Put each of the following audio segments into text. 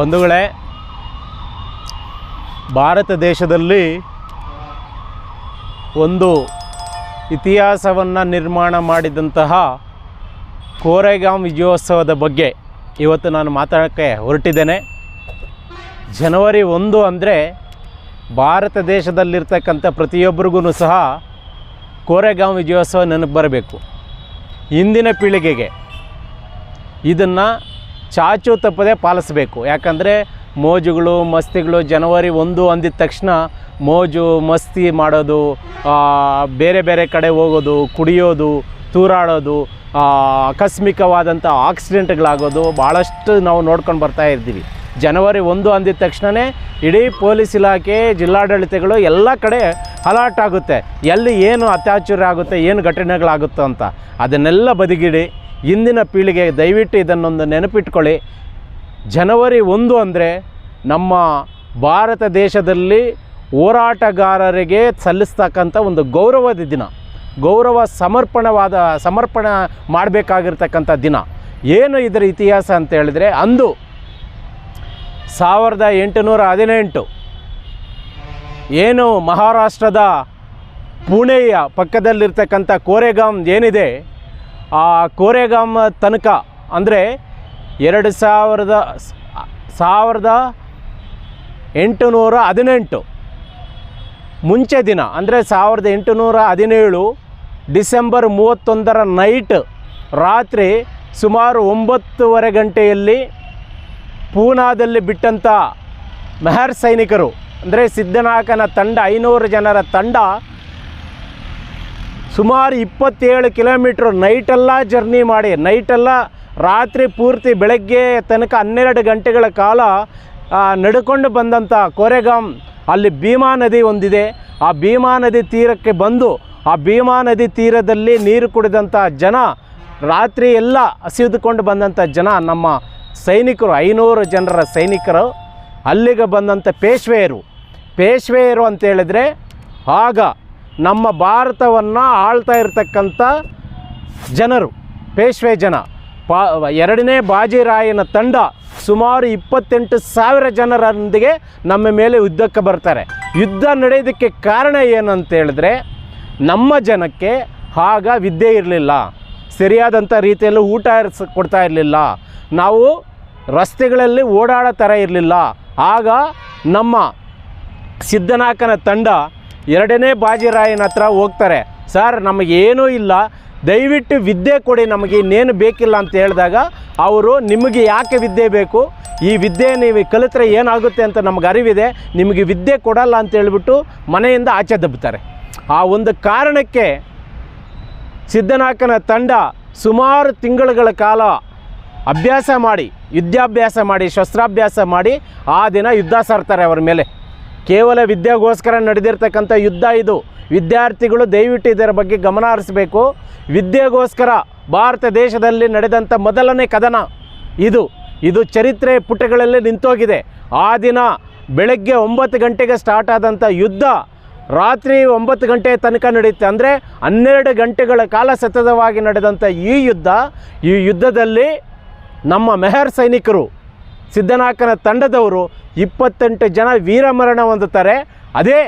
ಬಂಧುಗಳೇ, ಭಾರತ ದೇಶದಲ್ಲಿ ಒಂದು ಇತಿಹಾಸವನ್ನು ನಿರ್ಮಾಣ ಮಾಡಿದಂತಹ ಕೋರೆಗಾಂ ವಿಜಯೋತ್ಸವದ ಬಗ್ಗೆ ಇವತ್ತು ನಾನು ಮಾತಾಡೋಕ್ಕೆ ಹೊರಟಿದ್ದೇನೆ. ಜನವರಿ ಒಂದು ಅಂದರೆ ಭಾರತ ದೇಶದಲ್ಲಿರ್ತಕ್ಕಂಥ ಪ್ರತಿಯೊಬ್ಬರಿಗೂ ಸಹ ಕೋರೆಗಾಂ ವಿಜಯೋತ್ಸವ ನೆನಪು ಬರಬೇಕು. ಇಂದಿನ ಪೀಳಿಗೆಗೆ ಇದನ್ನು ಚಾಚು ತಪ್ಪದೆ ಪಾಲಿಸಬೇಕು. ಯಾಕಂದರೆ ಮೋಜುಗಳು, ಮಸ್ತಿಗಳು ಜನವರಿ ಒಂದು ಅಂದಿದ ತಕ್ಷಣ ಮೋಜು, ಮಸ್ತಿ ಮಾಡೋದು ಬೇರೆ ಬೇರೆ ಕಡೆ ಹೋಗೋದು, ಕುಡಿಯೋದು, ತೂರಾಡೋದು ಆಕಸ್ಮಿಕವಾದಂಥ ಆಕ್ಸಿಡೆಂಟ್ಗಳಾಗೋದು ಭಾಳಷ್ಟು ನಾವು ನೋಡ್ಕೊಂಡು ಬರ್ತಾ ಇದ್ದೀವಿ ಜನವರಿ ಒಂದು ಅಂದಿದ ತಕ್ಷಣವೇ ಇಡೀ ಪೊಲೀಸ್ ಇಲಾಖೆ, ಜಿಲ್ಲಾಡಳಿತಗಳು ಎಲ್ಲ ಕಡೆ ಅಲರ್ಟ್ ಆಗುತ್ತೆ. ಎಲ್ಲಿ ಏನು ಅತ್ಯಾಚಾರ ಆಗುತ್ತೆ, ಏನು ಘಟನೆಗಳಾಗುತ್ತೋ ಅಂತ. ಅದನ್ನೆಲ್ಲ ಬದಿಗಿಡಿ. ಇಂದಿನ ಪೀಳಿಗೆ ದಯವಿಟ್ಟು ಇದನ್ನೊಂದು ನೆನಪಿಟ್ಕೊಳ್ಳಿ. ಜನವರಿ ಒಂದು ಅಂದರೆ ನಮ್ಮ ಭಾರತ ದೇಶದಲ್ಲಿ ಹೋರಾಟಗಾರರಿಗೆ ಸಲ್ಲಿಸ್ತಕ್ಕಂಥ ಒಂದು ಗೌರವದ ದಿನ. ಗೌರವ ಸಮರ್ಪಣವಾದ, ಸಮರ್ಪಣೆ ಮಾಡಬೇಕಾಗಿರ್ತಕ್ಕಂಥ ದಿನ. ಏನು ಇದರ ಇತಿಹಾಸ ಅಂತ ಹೇಳಿದರೆ ಅಂದು ಸಾವಿರದ ಎಂಟುನೂರ ಹದಿನೆಂಟು ಏನು ಮಹಾರಾಷ್ಟ್ರದ ಪುಣೆಯ ಪಕ್ಕದಲ್ಲಿರ್ತಕ್ಕಂಥ ಕೋರೆಗಾಮ್ ಏನಿದೆ? ಆ ಕೋರೆಗಾಮ ತನಕ ಅಂದರೆ ಎರಡು ಸಾವಿರದ ಸಾವಿರದ ಎಂಟುನೂರ ಹದಿನೆಂಟು. ಮುಂಚೆ ದಿನ, ಅಂದರೆ ಸಾವಿರದ ಎಂಟುನೂರ ಹದಿನೇಳು ಡಿಸೆಂಬರ್ ಮೂವತ್ತೊಂದರ ನೈಟ್ ರಾತ್ರಿ ಸುಮಾರು ಒಂಬತ್ತುವರೆ ಗಂಟೆಯಲ್ಲಿ ಪೂನಾದಲ್ಲಿ ಬಿಟ್ಟಂಥ ಮೆಹರ್ ಸೈನಿಕರು, ಅಂದರೆ ಸಿದ್ಧನಾಯಕನ ತಂಡ, ಐನೂರು ಜನರ ತಂಡ ಸುಮಾರು ಇಪ್ಪತ್ತೇಳು ಕಿಲೋಮೀಟ್ರ್ ನೈಟೆಲ್ಲ ಜರ್ನಿ ಮಾಡಿ, ನೈಟೆಲ್ಲ ರಾತ್ರಿ ಪೂರ್ತಿ ಬೆಳಗ್ಗೆ ತನಕ ಹನ್ನೆರಡು ಗಂಟೆಗಳ ಕಾಲ ನಡ್ಕೊಂಡು ಬಂದಂಥ ಕೋರೆಗಾಮ್ ಅಲ್ಲಿ ಭೀಮಾ ನದಿ ಒಂದಿದೆ. ಆ ಭೀಮಾ ನದಿ ತೀರಕ್ಕೆ ಬಂದು, ಆ ಭೀಮಾ ನದಿ ತೀರದಲ್ಲಿ ನೀರು ಕುಡಿದಂಥ ಜನ, ರಾತ್ರಿ ಎಲ್ಲ ಹಸಿದುಕೊಂಡು ಬಂದಂಥ ಜನ ನಮ್ಮ ಸೈನಿಕರು, ಐನೂರು ಜನರ ಸೈನಿಕರು, ಅಲ್ಲಿಗೆ ಬಂದಂಥ ಪೇಶ್ವೆಯರು. ಪೇಶ್ವೆಯರು ಅಂತ ಹೇಳಿದ್ರೆ ಆಗ ನಮ್ಮ ಭಾರತವನ್ನು ಆಳ್ತಾ ಇರತಕ್ಕಂಥ ಜನರು, ಪೇಶ್ವೆ ಜನ. ಪಾ, ಎರಡನೇ ಬಾಜಿರಾಯನ ತಂಡ ಸುಮಾರು ಇಪ್ಪತ್ತೆಂಟು ಸಾವಿರ ಜನರೊಂದಿಗೆ ನಮ್ಮ ಮೇಲೆ ಯುದ್ಧಕ್ಕೆ ಬರ್ತಾರೆ. ಯುದ್ಧ ನಡೆಯೋದಕ್ಕೆ ಕಾರಣ ಏನು ಅಂತ ಹೇಳಿದ್ರೆ, ನಮ್ಮ ಜನಕ್ಕೆ ಆಗ ವಿದ್ಯೆ ಇರಲಿಲ್ಲ. ಸರಿಯಾದಂಥ ರೀತಿಯಲ್ಲಿ ಊಟ ಕೊಡ್ತಾ ಇರಲಿಲ್ಲ. ನಾವು ರಸ್ತೆಗಳಲ್ಲಿ ಓಡಾಡೋ ಥರ ಇರಲಿಲ್ಲ. ಆಗ ನಮ್ಮ ಸಿದ್ಧನಾಕನ ತಂಡ ಎರಡನೇ ಬಾಜಿರಾಯನ ಹತ್ರ ಹೋಗ್ತಾರೆ. ಸರ್ ನಮಗೇನೂ ಇಲ್ಲ. ದಯವಿಟ್ಟು ವಿದ್ಯೆ ಕೊಡಿ. ನಮಗೆ ಇನ್ನೇನು ಬೇಕಿಲ್ಲ ಅಂತ ಹೇಳಿದಾಗ ಅವರು, ನಿಮಗೆ ಯಾಕೆ ವಿದ್ಯೆ ಬೇಕು? ಈ ವಿದ್ಯೆ ನೀವು ಕಲಿತರೆ ಏನಾಗುತ್ತೆ ಅಂತ ನಮಗೆ ಅರಿವಿದೆ. ನಿಮಗೆ ವಿದ್ಯೆ ಕೊಡಲ್ಲ ಅಂತ ಹೇಳಿಬಿಟ್ಟು ಮನೆಯಿಂದ ಆಚೆ ದಬ್ಬುತ್ತಾರೆ ಆ ಒಂದು ಕಾರಣಕ್ಕೆ ಸಿದ್ಧನಾಕನ ತಂಡ ಸುಮಾರು ತಿಂಗಳುಗಳ ಕಾಲ ಅಭ್ಯಾಸ ಮಾಡಿ ಯುದ್ಧಾಭ್ಯಾಸ ಮಾಡಿ, ಶಸ್ತ್ರಾಭ್ಯಾಸ ಮಾಡಿ ಆ ದಿನ ಯುದ್ಧ ಸಾರ್ತಾರೆ ಅವರ ಮೇಲೆ. ಕೇವಲ ವಿದ್ಯೆಗೋಸ್ಕರ ನಡೆದಿರ್ತಕ್ಕಂಥ ಯುದ್ಧ ಇದು. ವಿದ್ಯಾರ್ಥಿಗಳು ದಯವಿಟ್ಟು ಇದರ ಬಗ್ಗೆ ಗಮನ ಹರಿಸಬೇಕು. ವಿದ್ಯೆಗೋಸ್ಕರ ಭಾರತ ದೇಶದಲ್ಲಿ ನಡೆದಂಥ ಮೊದಲನೇ ಕದನ ಇದು. ಇದು ಚರಿತ್ರೆ ಪುಟಗಳಲ್ಲಿ ನಿಂತೋಗಿದೆ. ಆ ದಿನ ಬೆಳಗ್ಗೆ ಒಂಬತ್ತು ಗಂಟೆಗೆ ಸ್ಟಾರ್ಟ್ ಆದಂಥ ಯುದ್ಧ ರಾತ್ರಿ ಒಂಬತ್ತು ಗಂಟೆ ತನಕ ನಡೆಯುತ್ತೆ. ಅಂದರೆ ಹನ್ನೆರಡು ಗಂಟೆಗಳ ಕಾಲ ಸತತವಾಗಿ ನಡೆದಂಥ ಈ ಯುದ್ಧ. ಈ ಯುದ್ಧದಲ್ಲಿ ನಮ್ಮ ಮೆಹರ್ ಸೈನಿಕರು ಸಿದ್ಧನಾಯಕನ ತಂಡದವರು ಇಪ್ಪತ್ತೆಂಟು ಜನ ವೀರಮರಣ ಹೊಂದುತ್ತಾರೆ. ಅದೇ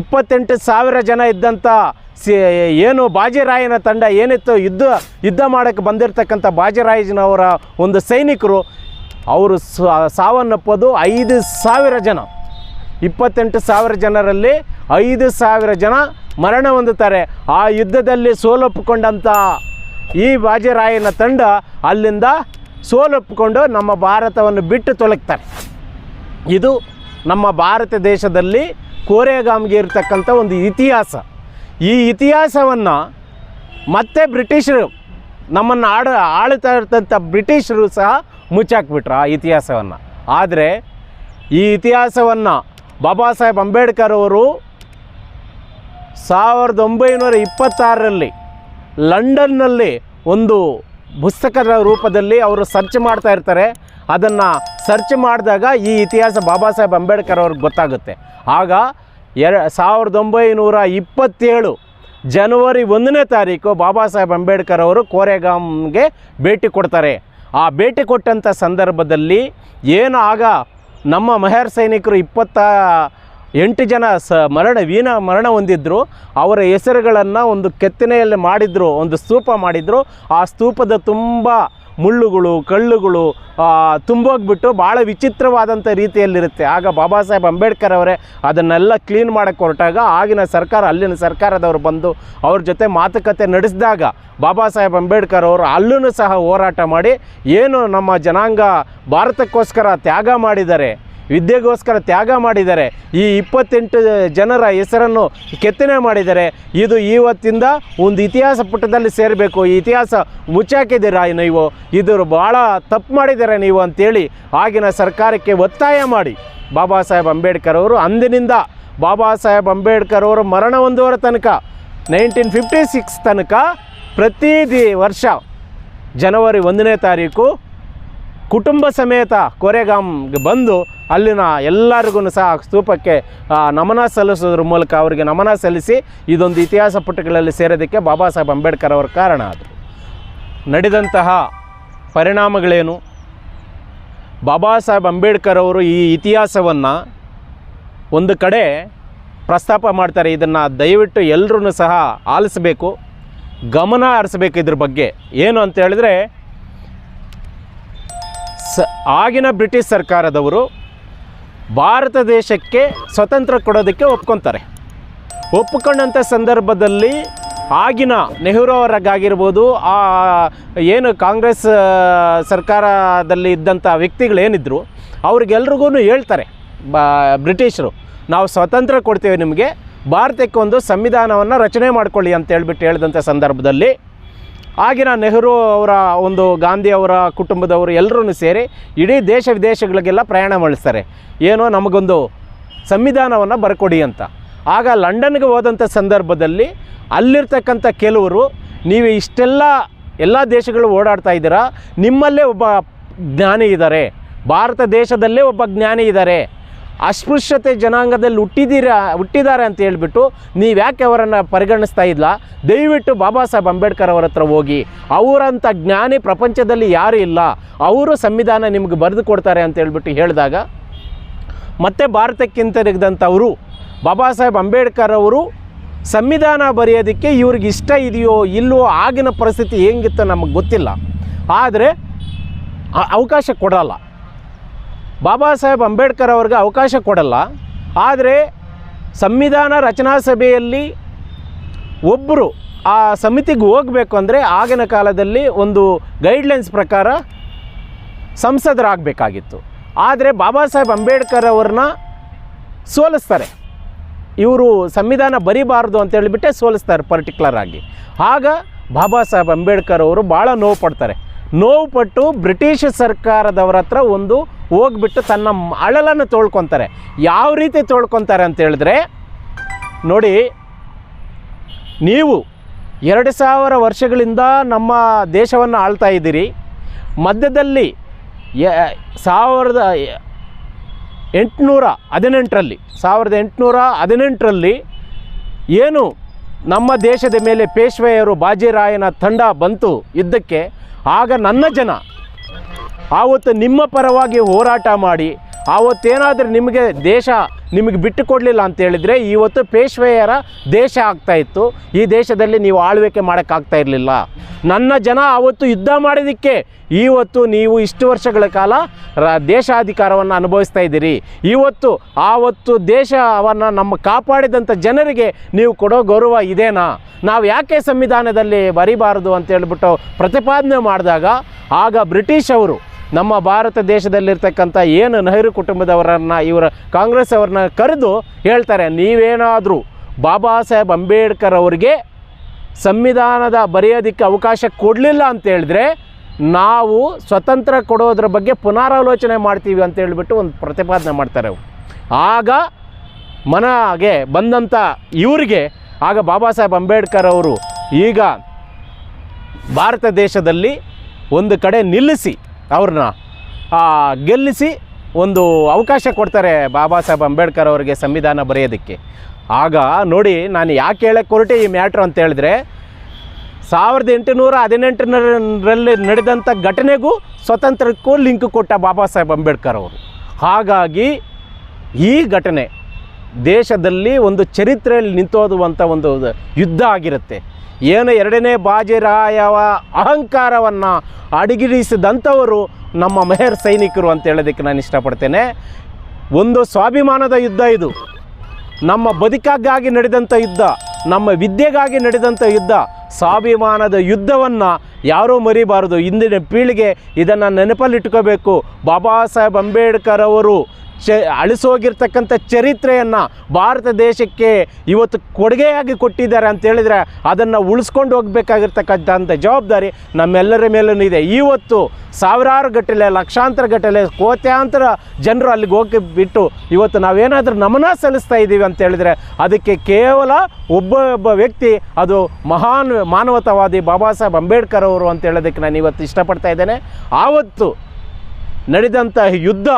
ಇಪ್ಪತ್ತೆಂಟು ಸಾವಿರ ಜನ ಇದ್ದಂಥ ಸಿ, ಏನು ಬಾಜಿರಾಯನ ತಂಡ ಏನಿತ್ತು ಯುದ್ಧ ಯುದ್ಧ ಮಾಡೋಕ್ಕೆ ಬಂದಿರತಕ್ಕಂಥ ಬಾಜಿರಾಯನವರ ಒಂದು ಸೈನಿಕರು, ಅವರು ಸಾವನ್ನಪ್ಪೋದು ಐದು ಸಾವಿರ ಜನ. ಇಪ್ಪತ್ತೆಂಟು ಸಾವಿರ ಜನರಲ್ಲಿ ಐದು ಸಾವಿರ ಜನ ಮರಣ ಹೊಂದುತ್ತಾರೆ. ಆ ಯುದ್ಧದಲ್ಲಿ ಸೋಲೊಪ್ಪಿಕೊಂಡಂಥ ಈ ಬಾಜಿರಾಯನ ತಂಡ ಅಲ್ಲಿಂದ ಸೋಲೊಪ್ಪಿಕೊಂಡು ನಮ್ಮ ಭಾರತವನ್ನು ಬಿಟ್ಟು ತೊಲಗ್ತಾರೆ. ಇದು ನಮ್ಮ ಭಾರತ ದೇಶದಲ್ಲಿ ಕೋರೆಗಾಮ್ಗೆ ಇರತಕ್ಕಂಥ ಒಂದು ಇತಿಹಾಸ. ಈ ಇತಿಹಾಸವನ್ನು ಮತ್ತೆ ಬ್ರಿಟಿಷರು ನಮ್ಮನ್ನು ಆಡ ಆಳ್ತಾ ಇರ್ತಂಥ ಬ್ರಿಟಿಷರು ಸಹ ಮುಚ್ಚಾಕ್ಬಿಟ್ರು ಆ ಇತಿಹಾಸವನ್ನು. ಆದರೆ ಈ ಇತಿಹಾಸವನ್ನು ಬಾಬಾ ಸಾಹೇಬ್ ಅಂಬೇಡ್ಕರ್ ಅವರು ಸಾವಿರದ ಒಂಬೈನೂರ ಇಪ್ಪತ್ತಾರರಲ್ಲಿ ಲಂಡನ್ನಲ್ಲಿ ಒಂದು ಪುಸ್ತಕದ ರೂಪದಲ್ಲಿ ಅವರು ಸರ್ಚ್ ಮಾಡ್ತಾ ಇರ್ತಾರೆ. ಅದನ್ನು ಸರ್ಚ್ ಮಾಡಿದಾಗ ಈ ಇತಿಹಾಸ ಬಾಬಾ ಸಾಹೇಬ್ ಅಂಬೇಡ್ಕರ್ ಅವ್ರಿಗೆ ಗೊತ್ತಾಗುತ್ತೆ. ಆಗ ಎರ, ಸಾವಿರದ ಒಂಬೈನೂರ ಇಪ್ಪತ್ತೇಳು ಜನವರಿ ಒಂದನೇ ತಾರೀಕು ಬಾಬಾ ಸಾಹೇಬ್ ಅಂಬೇಡ್ಕರ್ ಅವರು ಕೋರೆಗಾಮ್ಗೆ ಭೇಟಿ ಕೊಡ್ತಾರೆ. ಆ ಭೇಟಿ ಕೊಟ್ಟಂಥ ಸಂದರ್ಭದಲ್ಲಿ ಏನು ಆಗ ನಮ್ಮ ಮಹರ್ ಸೈನಿಕರು ಇಪ್ಪತ್ತ ಎಂಟು ಜನ ಸ ಮರಣ ವೀಣ ಮರಣ ಹೊಂದಿದ್ರು, ಅವರ ಹೆಸರುಗಳನ್ನು ಒಂದು ಕೆತ್ತನೆಯಲ್ಲಿ ಮಾಡಿದ್ರು, ಒಂದು ಸ್ತೂಪ ಮಾಡಿದ್ರು. ಆ ಸ್ತೂಪದ ತುಂಬ ಮುಳ್ಳುಗಳು ಕಳ್ಳುಗಳು ತುಂಬೋಗ್ಬಿಟ್ಟು ಭಾಳ ವಿಚಿತ್ರವಾದಂಥ ರೀತಿಯಲ್ಲಿರುತ್ತೆ. ಆಗ ಬಾಬಾ ಸಾಹೇಬ್ ಅಂಬೇಡ್ಕರ್ ಅವರೇ ಅದನ್ನೆಲ್ಲ ಕ್ಲೀನ್ ಮಾಡೋಕ್ಕೆ ಹೊರಟಾಗ ಆಗಿನ ಸರ್ಕಾರ, ಅಲ್ಲಿನ ಸರ್ಕಾರದವರು ಬಂದು ಅವ್ರ ಜೊತೆ ಮಾತುಕತೆ ನಡೆಸಿದಾಗ ಬಾಬಾ ಸಾಹೇಬ್ ಅಂಬೇಡ್ಕರ್ ಅವರು ಅಲ್ಲೂ ಸಹ ಹೋರಾಟ ಮಾಡಿ, ಏನು ನಮ್ಮ ಜನಾಂಗ ಭಾರತಕ್ಕೋಸ್ಕರ ತ್ಯಾಗ ಮಾಡಿದ್ದಾರೆ ವಿದ್ಯೆಗೋಸ್ಕರ ತ್ಯಾಗ ಮಾಡಿದ್ದಾರೆ ಈ ಇಪ್ಪತ್ತೆಂಟು ಜನರ ಹೆಸರನ್ನು ಕೆತ್ತನೆ ಮಾಡಿದ್ದಾರೆ ಇದು ಇವತ್ತಿಂದ ಒಂದು ಇತಿಹಾಸ ಪುಟದಲ್ಲಿ ಸೇರಬೇಕು. ಈ ಇತಿಹಾಸ ಮುಚ್ಚಾಕಿದ್ದೀರಾ ನೀವು? ಇದ್ರ ಭಾಳ ತಪ್ಪು ಮಾಡಿದ್ದಾರೆ ನೀವು ಅಂತೇಳಿ ಆಗಿನ ಸರ್ಕಾರಕ್ಕೆ ಒತ್ತಾಯ ಮಾಡಿ. ಬಾಬಾ ಸಾಹೇಬ್ ಅಂಬೇಡ್ಕರ್ ಅವರು ಅಂದಿನಿಂದ ಬಾಬಾ ಸಾಹೇಬ್ ಅಂಬೇಡ್ಕರ್ ಅವರು ಮರಣ ಹೊಂದುವರ ತನಕ, ನೈನ್ಟೀನ್ ಫಿಫ್ಟಿ ಸಿಕ್ಸ್ ತನಕ ಪ್ರತಿ ವರ್ಷ ಜನವರಿ ಒಂದನೇ ತಾರೀಕು ಕುಟುಂಬ ಸಮೇತ ಕೊರೆಗಾಮ್ಗೆ ಬಂದು ಅಲ್ಲಿನ ಎಲ್ಲರಿಗೂ ಸಹ ಸ್ತೂಪಕ್ಕೆ ನಮನ ಸಲ್ಲಿಸೋದ್ರ ಮೂಲಕ ಅವರಿಗೆ ನಮನ ಸಲ್ಲಿಸಿ ಇದೊಂದು ಇತಿಹಾಸ ಪುಟಗಳಲ್ಲಿ ಸೇರೋದಕ್ಕೆ ಬಾಬಾ ಸಾಹೇಬ್ ಅಂಬೇಡ್ಕರ್ ಅವರ ಕಾರಣ ಆದರು. ನಡೆದಂತಹ ಪರಿಣಾಮಗಳೇನು? ಬಾಬಾ ಸಾಹೇಬ್ ಅಂಬೇಡ್ಕರ್ ಅವರು ಈ ಇತಿಹಾಸವನ್ನು ಒಂದು ಕಡೆ ಪ್ರಸ್ತಾಪ ಮಾಡ್ತಾರೆ. ಇದನ್ನು ದಯವಿಟ್ಟು ಎಲ್ಲರೂ ಸಹ ಆಲಿಸಬೇಕು. ಗಮನ ಹರಿಸಬೇಕು ಇದ್ರ ಬಗ್ಗೆ. ಏನು ಅಂತ ಹೇಳಿದ್ರೆ ಸ, ಆಗಿನ ಬ್ರಿಟಿಷ್ ಸರ್ಕಾರದವರು ಭಾರತ ದೇಶಕ್ಕೆ ಸ್ವತಂತ್ರ ಕೊಡೋದಕ್ಕೆ ಒಪ್ಕೊತಾರೆ. ಒಪ್ಪಿಕೊಂಡಂಥ ಸಂದರ್ಭದಲ್ಲಿ ಆಗಿನ ನೆಹರು ಅವರಾಗಿರ್ಬೋದು ಆ, ಏನು ಕಾಂಗ್ರೆಸ್ ಸರ್ಕಾರದಲ್ಲಿ ಇದ್ದಂಥ ವ್ಯಕ್ತಿಗಳೇನಿದ್ರು ಅವ್ರಿಗೆಲ್ರಿಗೂ ಹೇಳ್ತಾರೆ, ಬ, ಬ್ರಿಟಿಷರು, ನಾವು ಸ್ವತಂತ್ರ ಕೊಡ್ತೇವೆ ನಿಮಗೆ, ಭಾರತಕ್ಕೆ ಒಂದು ಸಂವಿಧಾನವನ್ನು ರಚನೆ ಮಾಡ್ಕೊಳ್ಳಿ ಅಂತ ಹೇಳ್ಬಿಟ್ಟು ಹೇಳಿದಂಥ ಸಂದರ್ಭದಲ್ಲಿ ಆಗಿನ ನೆಹರು ಅವರ ಒಂದು, ಗಾಂಧಿ ಅವರ ಕುಟುಂಬದವರು ಎಲ್ಲರೂ ಸೇರಿ ಇಡೀ ದೇಶ ವಿದೇಶಗಳಿಗೆಲ್ಲ ಪ್ರಯಾಣ ಮಾಡಿಸ್ತಾರೆ. ಏನೋ ನಮಗೊಂದು ಸಂವಿಧಾನವನ್ನು ಬರ್ಕೊಡಿ ಅಂತ. ಆಗ ಲಂಡನ್ಗೆ ಹೋದಂಥ ಸಂದರ್ಭದಲ್ಲಿ ಅಲ್ಲಿರ್ತಕ್ಕಂಥ ಕೆಲವರು, ನೀವು ಇಷ್ಟೆಲ್ಲ ಎಲ್ಲ ದೇಶಗಳು ಓಡಾಡ್ತಾ ಇದ್ದೀರಾ? ನಿಮ್ಮಲ್ಲೇ ಒಬ್ಬ ಜ್ಞಾನಿ ಇದ್ದಾರೆ ಭಾರತ ದೇಶದಲ್ಲೇ ಒಬ್ಬ ಜ್ಞಾನಿ ಇದ್ದಾರೆ ಅಸ್ಪೃಶ್ಯತೆ ಜನಾಂಗದಲ್ಲಿ ಹುಟ್ಟಿದ್ದೀರಾ ಹುಟ್ಟಿದ್ದಾರೆ ಅಂತ ಹೇಳ್ಬಿಟ್ಟು ನೀವು ಯಾಕೆ ಅವರನ್ನು ಪರಿಗಣಿಸ್ತಾ ಇಲ್ಲ ದಯವಿಟ್ಟು ಬಾಬಾ ಸಾಹೇಬ್ ಅಂಬೇಡ್ಕರ್ ಅವರ ಹತ್ರ ಹೋಗಿ. ಅವರಂಥ ಜ್ಞಾನಿ ಪ್ರಪಂಚದಲ್ಲಿ ಯಾರೂ ಇಲ್ಲ. ಅವರು ಸಂವಿಧಾನ ನಿಮ್ಗೆ ಬರೆದು ಕೊಡ್ತಾರೆ ಅಂತ ಹೇಳ್ಬಿಟ್ಟು ಹೇಳಿದಾಗ ಮತ್ತೆ ಭಾರತಕ್ಕಿಂತ ಹಿಂತಿರುಗಿದಂಥವರು ಬಾಬಾ ಸಾಹೇಬ್ ಅಂಬೇಡ್ಕರ್ ಅವರು ಸಂವಿಧಾನ ಬರೆಯೋದಕ್ಕೆ ಇವ್ರಿಗೆ ಇಷ್ಟ ಇದೆಯೋ ಇಲ್ಲವೋ ಆಗಿನ ಪರಿಸ್ಥಿತಿ ಹೆಂಗಿತ್ತು ನಮಗೆ ಗೊತ್ತಿಲ್ಲ. ಆದರೆ ಅವಕಾಶ ಕೊಡಲ್ಲ. ಬಾಬಾ ಸಾಹೇಬ್ ಅಂಬೇಡ್ಕರ್ ಅವ್ರಿಗೆ ಅವಕಾಶ ಕೊಡಲ್ಲ. ಆದರೆ ಸಂವಿಧಾನ ರಚನಾ ಸಭೆಯಲ್ಲಿ ಒಬ್ಬರು ಆ ಸಮಿತಿಗೆ ಹೋಗಬೇಕು ಅಂದರೆ ಆಗಿನ ಕಾಲದಲ್ಲಿ ಒಂದು ಗೈಡ್ಲೈನ್ಸ್ ಪ್ರಕಾರ ಸಂಸದರಾಗಬೇಕಾಗಿತ್ತು. ಆದರೆ ಬಾಬಾ ಸಾಹೇಬ್ ಅಂಬೇಡ್ಕರ್ ಅವ್ರನ್ನ ಸೋಲಿಸ್ತಾರೆ. ಇವರು ಸಂವಿಧಾನ ಬರಿಬಾರ್ದು ಅಂತ ಹೇಳಿಬಿಟ್ಟೆ ಸೋಲಿಸ್ತಾರೆ ಪರ್ಟಿಕ್ಯುಲರ್ ಆಗಿ. ಆಗ ಬಾಬಾ ಸಾಹೇಬ್ ಅಂಬೇಡ್ಕರ್ ಅವರು ಭಾಳ ನೋವು ಪಡ್ತಾರೆ. ನೋವು ಪಟ್ಟು ಬ್ರಿಟಿಷ್ ಸರ್ಕಾರದವರ ಹತ್ರ ಒಂದು ಹೋಗ್ಬಿಟ್ಟು ತನ್ನ ಅಳಲನ್ನು ತೊಳ್ಕೊತಾರೆ. ಯಾವ ರೀತಿ ತೊಳ್ಕೊತಾರೆ ಅಂತ ಹೇಳಿದ್ರೆ, ನೋಡಿ, ನೀವು ಎರಡು ಸಾವಿರ ವರ್ಷಗಳಿಂದ ನಮ್ಮ ದೇಶವನ್ನು ಆಳ್ತಾ ಇದ್ದೀರಿ. ಮಧ್ಯದಲ್ಲಿ ಸಾವಿರದ ಎಂಟುನೂರ ಹದಿನೆಂಟರಲ್ಲಿ, ಸಾವಿರದ ಎಂಟುನೂರ ಹದಿನೆಂಟರಲ್ಲಿ ಏನು ನಮ್ಮ ದೇಶದ ಮೇಲೆ ಪೇಶ್ವೆಯರು, ಬಾಜಿರಾಯನ ತಂಡ ಬಂತು ಯುದ್ಧಕ್ಕೆ ಆಗ ನನ್ನ ಜನ ಆವತ್ತು ನಿಮ್ಮ ಪರವಾಗಿ ಹೋರಾಟ ಮಾಡಿ, ಆವತ್ತೇನಾದರೂ ನಿಮಗೆ ದೇಶ ನಿಮಗೆ ಬಿಟ್ಟು ಕೊಡಲಿಲ್ಲ ಅಂತ ಹೇಳಿದರೆ ಇವತ್ತು ಪೇಶ್ವೆಯರ ದೇಶ ಆಗ್ತಾ ಇತ್ತು. ಈ ದೇಶದಲ್ಲಿ ನೀವು ಆಳ್ವಿಕೆ ಮಾಡೋಕ್ಕಾಗ್ತಾ ಇರಲಿಲ್ಲ. ನನ್ನ ಜನ ಆವತ್ತು ಯುದ್ಧ ಮಾಡಿದ್ದಕ್ಕೆ ಇವತ್ತು ನೀವು ಇಷ್ಟು ವರ್ಷಗಳ ಕಾಲ ರ ದೇಶಾಧಿಕಾರವನ್ನು ಅನುಭವಿಸ್ತಾ ಇದ್ದೀರಿ. ಇವತ್ತು ಆವತ್ತು ದೇಶವನ್ನು ನಮ್ಮ ಕಾಪಾಡಿದಂಥ ಜನರಿಗೆ ನೀವು ಕೊಡೋ ಗೌರವ ಇದೇನಾ? ನಾವು ಯಾಕೆ ಸಂವಿಧಾನದಲ್ಲಿ ಬರಿಬಾರದು ಅಂತ ಹೇಳಿಬಿಟ್ಟು ಪ್ರತಿಪಾದನೆ ಮಾಡಿದಾಗ ಆಗ ಬ್ರಿಟಿಷ್ ಅವರು ನಮ್ಮ ಭಾರತ ದೇಶದಲ್ಲಿರ್ತಕ್ಕಂಥ ಏನು ನೆಹರು ಕುಟುಂಬದವರನ್ನು, ಇವರ ಕಾಂಗ್ರೆಸ್ ಅವ್ರನ್ನ ಕರೆದು ಹೇಳ್ತಾರೆ, ನೀವೇನಾದರೂ ಬಾಬಾ ಸಾಹೇಬ್ ಅಂಬೇಡ್ಕರ್ ಅವರಿಗೆ ಸಂವಿಧಾನದ ಬರೆಯೋದಕ್ಕೆ ಅವಕಾಶ ಕೊಡಲಿಲ್ಲ ಅಂತ ಹೇಳಿದ್ರೆ ನಾವು ಸ್ವತಂತ್ರ ಕೊಡೋದ್ರ ಬಗ್ಗೆ ಪುನರಾಲೋಚನೆ ಮಾಡ್ತೀವಿ ಅಂತ ಹೇಳಿಬಿಟ್ಟು ಒಂದು ಪ್ರತಿಪಾದನೆ ಮಾಡ್ತಾರೆ ಆಗ ಮನಗೆ ಬಂದಂಥ ಇವರಿಗೆ, ಆಗ ಬಾಬಾ ಸಾಹೇಬ್ ಅಂಬೇಡ್ಕರ್ ಅವರು ಈಗ ಭಾರತ ದೇಶದಲ್ಲಿ ಒಂದು ಕಡೆ ನಿಲ್ಲಿಸಿ ಅವ್ರನ್ನ ಗೆಲ್ಲಿಸಿ ಒಂದು ಅವಕಾಶ ಕೊಡ್ತಾರೆ ಬಾಬಾ ಸಾಹೇಬ್ ಅಂಬೇಡ್ಕರ್ ಅವರಿಗೆ ಸಂವಿಧಾನ ಬರೆಯೋದಕ್ಕೆ. ಆಗ ನೋಡಿ ನಾನು ಯಾಕೆ ಹೇಳಕ್ಕೆ ಹೊರಟೆ ಈ ಮ್ಯಾಟ್ರ್ ಅಂತ ಹೇಳಿದ್ರೆ, ಸಾವಿರದ ಎಂಟುನೂರ ಹದಿನೆಂಟರಲ್ಲಿ ನಡೆದಂಥ ಘಟನೆಗೂ ಸ್ವತಂತ್ರಕ್ಕೂ ಲಿಂಕ್ ಕೊಟ್ಟ ಬಾಬಾ ಸಾಹೇಬ್ ಅಂಬೇಡ್ಕರ್ ಅವರು. ಹಾಗಾಗಿ ಈ ಘಟನೆ ದೇಶದಲ್ಲಿ ಒಂದು ಚರಿತ್ರೆಯಲ್ಲಿ ನಿಂತೋದುವಂಥ ಒಂದು ಯುದ್ಧ ಆಗಿರುತ್ತೆ. ಏನು ಎರಡನೇ ಬಾಜಿರಾಯವ ಅಹಂಕಾರವನ್ನು ಅಡಗಿರಿಸಿದಂಥವರು ನಮ್ಮ ಮೆಹರ್ ಸೈನಿಕರು ಅಂತ ಹೇಳೋದಕ್ಕೆ ನಾನು ಇಷ್ಟಪಡ್ತೇನೆ. ಒಂದು ಸ್ವಾಭಿಮಾನದ ಯುದ್ಧ ಇದು. ನಮ್ಮ ಬದುಕಾಗಾಗಿ ನಡೆದಂಥ ಯುದ್ಧ, ನಮ್ಮ ವಿದ್ಯೆಗಾಗಿ ನಡೆದಂಥ ಯುದ್ಧ, ಸ್ವಾಭಿಮಾನದ ಯುದ್ಧವನ್ನು ಯಾರೂ ಮರಿಬಾರದು. ಇಂದಿನ ಪೀಳಿಗೆ ಇದನ್ನು ನೆನಪಲ್ಲಿಟ್ಕೋಬೇಕು. ಬಾಬಾ ಸಾಹೇಬ್ ಅಂಬೇಡ್ಕರ್ ಅವರು ಚ ಅಳಿಸೋಗಿರ್ತಕ್ಕಂಥ ಚರಿತ್ರೆಯನ್ನು ಭಾರತ ದೇಶಕ್ಕೆ ಇವತ್ತು ಕೊಡುಗೆಯಾಗಿ ಕೊಟ್ಟಿದ್ದಾರೆ ಅಂತ ಹೇಳಿದರೆ ಅದನ್ನು ಉಳಿಸ್ಕೊಂಡು ಹೋಗಬೇಕಾಗಿರ್ತಕ್ಕಂಥ ಜವಾಬ್ದಾರಿ ನಮ್ಮೆಲ್ಲರ ಮೇಲೂ ಇದೆ. ಇವತ್ತು ಸಾವಿರಾರು ಗಟ್ಟಲೆ, ಲಕ್ಷಾಂತರ ಗಟ್ಟಲೆ, ಕೋಟ್ಯಾಂತರ ಜನರು ಅಲ್ಲಿಗೆ ಹೋಗಿ ಬಿಟ್ಟು ಇವತ್ತು ನಾವೇನಾದರೂ ನಮನ ಸಲ್ಲಿಸ್ತಾ ಇದ್ದೀವಿ ಅಂತ ಹೇಳಿದರೆ ಅದಕ್ಕೆ ಕೇವಲ ಒಬ್ಬ ಒಬ್ಬ ವ್ಯಕ್ತಿ, ಅದು ಮಹಾನ್ ಮಾನವತಾವಾದಿ ಬಾಬಾ ಸಾಹೇಬ್ ಅಂಬೇಡ್ಕರ್ ಅವರು ಅಂತ ಹೇಳೋದಕ್ಕೆ ನಾನು ಇವತ್ತು ಇಷ್ಟಪಡ್ತಾ ಇದ್ದೇನೆ. ಆವತ್ತು ನಡೆದಂತಹ ಯುದ್ಧ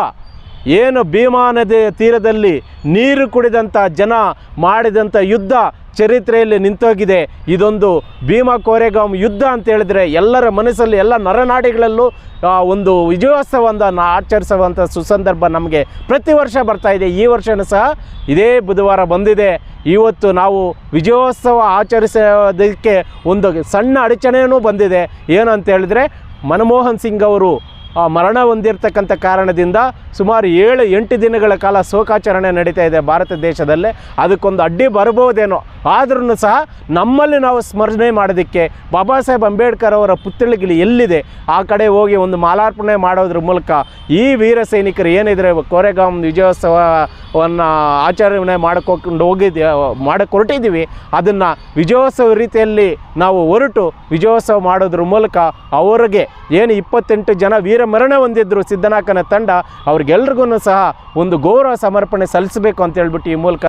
ಏನು ಭೀಮಾ ನದಿಯ ತೀರದಲ್ಲಿ ನೀರು ಕುಡಿದಂಥ ಜನ ಮಾಡಿದಂಥ ಯುದ್ಧ ಚರಿತ್ರೆಯಲ್ಲಿ ನಿಂತೋಗಿದೆ. ಇದೊಂದು ಭೀಮಾ ಕೋರೆಗಾಂ ಯುದ್ಧ ಅಂತ ಹೇಳಿದರೆ ಎಲ್ಲರ ಮನಸ್ಸಲ್ಲಿ ಎಲ್ಲ ನರನಾಡಿಗಳಲ್ಲೂ ಒಂದು ವಿಜಯೋತ್ಸವವನ್ನು ಆಚರಿಸುವಂಥ ಸುಸಂದರ್ಭ ನಮಗೆ ಪ್ರತಿ ವರ್ಷ ಬರ್ತಾ ಇದೆ. ಈ ವರ್ಷವೂ ಸಹ ಇದೇ ಬುಧವಾರ ಬಂದಿದೆ. ಇವತ್ತು ನಾವು ವಿಜಯೋತ್ಸವ ಆಚರಿಸೋದಕ್ಕೆ ಒಂದು ಸಣ್ಣ ಅಡಚಣೆಯೂ ಬಂದಿದೆ. ಏನು ಅಂತ ಹೇಳಿದ್ರೆ ಮನಮೋಹನ್ ಸಿಂಗ್ ಅವರು ಮರಣ ಹೊಂದಿರತಕ್ಕಂಥ ಕಾರಣದಿಂದ ಸುಮಾರು ಏಳು, ಎಂಟು ದಿನಗಳ ಕಾಲ ಶೋಕಾಚರಣೆ ನಡೀತಾ ಇದೆ ಭಾರತ ದೇಶದಲ್ಲೇ. ಅದಕ್ಕೊಂದು ಅಡ್ಡಿ ಬರಬಹುದೇನೋ. ಆದ್ರೂ ಸಹ ನಮ್ಮಲ್ಲಿ ನಾವು ಸ್ಮರಣೆ ಮಾಡೋದಕ್ಕೆ ಬಾಬಾ ಸಾಹೇಬ್ ಅಂಬೇಡ್ಕರ್ ಅವರ ಪುತ್ಥಳಿಗಳು ಎಲ್ಲಿದೆ? ಆ ಕಡೆ ಹೋಗಿ ಒಂದು ಮಾಲಾರ್ಪಣೆ ಮಾಡೋದ್ರ ಮೂಲಕ ಈ ವೀರ ಸೈನಿಕರು ಏನಿದ್ರೆ ಕೋರೆಗಾಮ್ ವಿಜಯೋತ್ಸವವನ್ನು ಆಚರಣೆ ಮಾಡ್ಕೊಂಡು ಹೋಗಿದ್ದೆ ಮಾಡಕ್ಕೆ ಅದನ್ನು ವಿಜಯೋತ್ಸವ ರೀತಿಯಲ್ಲಿ ನಾವು ಹೊರಟು ವಿಜಯೋತ್ಸವ ಮಾಡೋದ್ರ ಮೂಲಕ ಅವರಿಗೆ ಏನು ಇಪ್ಪತ್ತೆಂಟು ಜನ ವೀರ ಮರಣ ಹೊಂದಿದ್ರು ಸಿದ್ದನಾಕನ ತಂಡ ಅವ್ರಿಗೆಲ್ರಿಗೂ ಸಹ ಒಂದು ಗೌರವ ಸಮರ್ಪಣೆ ಸಲ್ಲಿಸಬೇಕು ಅಂತ ಹೇಳ್ಬಿಟ್ಟು ಈ ಮೂಲಕ